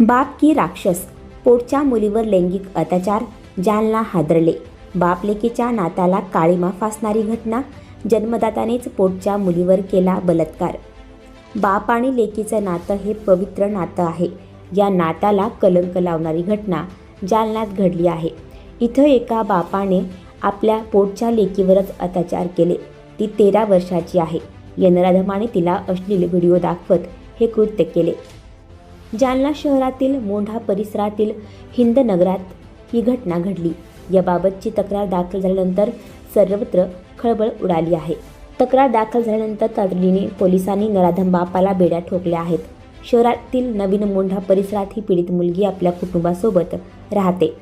बाप की राक्षस पोटच्या मुलीवर लैंगिक अत्याचार जालना हादरले. बाप लेकीच्या नात्याला काळीमा फासणारी घटना जन्मदातानेच पोटच्या मुलीवर केला बलात्कार. बाप आणि लेकीचं नातं हे पवित्र नातं आहे. या नात्याला कलंक लावणारी घटना जालन्यात घडली आहे. इथं एका बापाने आपल्या पोटच्या लेकीवरच अत्याचार केले. ती तेरा वर्षाची आहे. यनराधमाने तिला अश्लील व्हिडिओ दाखवत हे कृत्य केले. जालना शहरातील मोंढा परिसरातील हिंदनगरात ही घटना घडली. याबाबतची तक्रार दाखल झाल्यानंतर सर्वत्र खळबळ उडाली आहे. तक्रार दाखल झाल्यानंतर तातडीने पोलिसांनी नराधम बापाला बेड्या ठोकल्या आहेत. शहरातील नवीन मोंढा परिसरात ही पीडित मुलगी आपल्या कुटुंबासोबत राहते.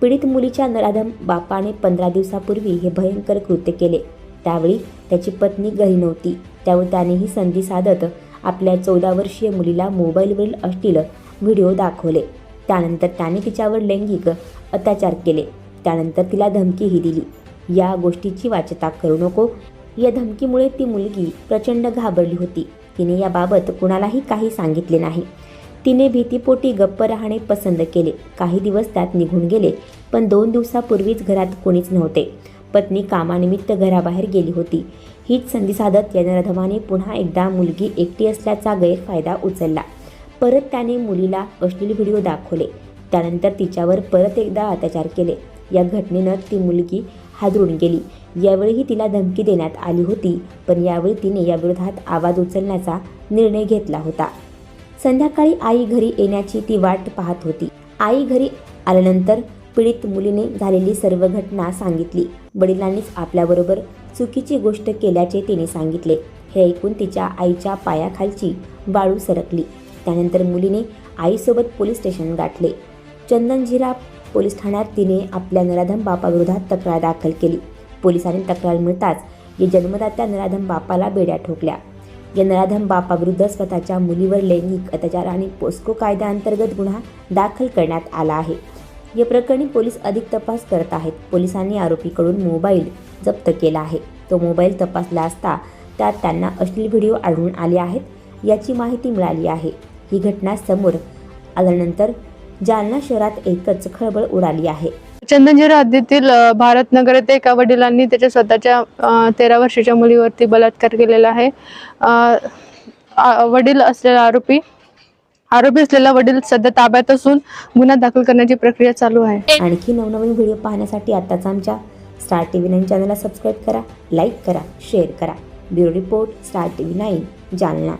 पीडित मुलीच्या नराधम बापाने पंधरा दिवसापूर्वी हे भयंकर कृत्य केले. त्यावेळी त्याची पत्नी घरी नव्हती. त्यावर त्याने ही संधी साधत आपल्या चौदा वर्षीय मुलीला मोबाईलवरील अश्लील व्हिडिओ दाखवले. त्यानंतर त्याने तिच्यावर लैंगिक अत्याचार केले. त्यानंतर तिला धमकीही दिली. या गोष्टीची वाचता करू नको. या धमकीमुळे ती मुलगी प्रचंड घाबरली होती. तिने याबाबत कुणालाही काही सांगितले नाही. तिने भीतीपोटी गप्प राहणे पसंत केले. काही दिवस त्यात निघून गेले पण दोन दिवसापूर्वीच घरात कोणीच नव्हते. पत्नी कामानिमित्त घराबाहेर गेली होती. हीच संधी साधत यनरधमाने पुन्हा एकदा मुलगी एकटी असल्याचा गैरफायदा उचलला. परत त्याने मुलीला अश्लील व्हिडिओ दाखवले. त्यानंतर तिच्यावर परत एकदा अत्याचार केले. या घटनेनं ती मुलगी हादरून गेली. यावेळीही तिला धमकी देण्यात आली होती पण यावेळी तिने याविरोधात आवाज उचलण्याचा निर्णय घेतला होता. संध्याकाळी आई घरी येण्याची ती वाट पाहत होती. आई घरी आल्यानंतर पीडित मुलीने झालेली सर्व घटना सांगितली. वडिलांनीच आपल्याबरोबर चुकीची गोष्ट केल्याचे तिने सांगितले. हे ऐकून तिच्या आईच्या पायाखालची वाळू सरकली. त्यानंतर मुलीने आईसोबत पोलीस स्टेशन गाठले. चंदनझिरा पोलीस ठाण्यात तिने आपल्या नराधम बापाविरोधात तक्रार दाखल केली. पोलिसांनी तक्रार मिळताच या जन्मदात्या नराधम बापाला बेड्या ठोकल्या. या नराधम बापाविरुद्ध स्वतःच्या मुलीवर लैंगिक अत्याचार आणि पोस्को कायद्याअंतर्गत गुन्हा दाखल करण्यात आला आहे. या प्रकरणी पोलीस अधिक तपास करत आहेत. पोलिसांनी आरोपीकडून मोबाईल जप्त केला आहे. तो मोबाईल तपासला असता त्यात त्यांना अश्लील व्हिडिओ आढळून आले आहेत. याची माहिती मिळाली आहे. ही घटना समोर आल्यानंतर जालना शहरात एकच खळबळ उडाली आहे. चंदनजिरा हद्दीतील भारतनगर येथे एका वडिलांनी त्याच्या स्वतःच्या तेरा वर्षाच्या मुलीवरती बलात्कार केलेला आहे. वडील असलेला आरोपी आरोपी असलेला वडील सध्या ताब्यात असून गुन्हा दाखल करण्याची प्रक्रिया चालू आहे. आणखी नवनवीन व्हिडिओ पाहण्यासाठी आताच आमच्या स्टार टी व्ही नाईन चॅनलला सबस्क्राईब करा लाईक करा शेअर करा. Bureau report Star TV nine Jalna.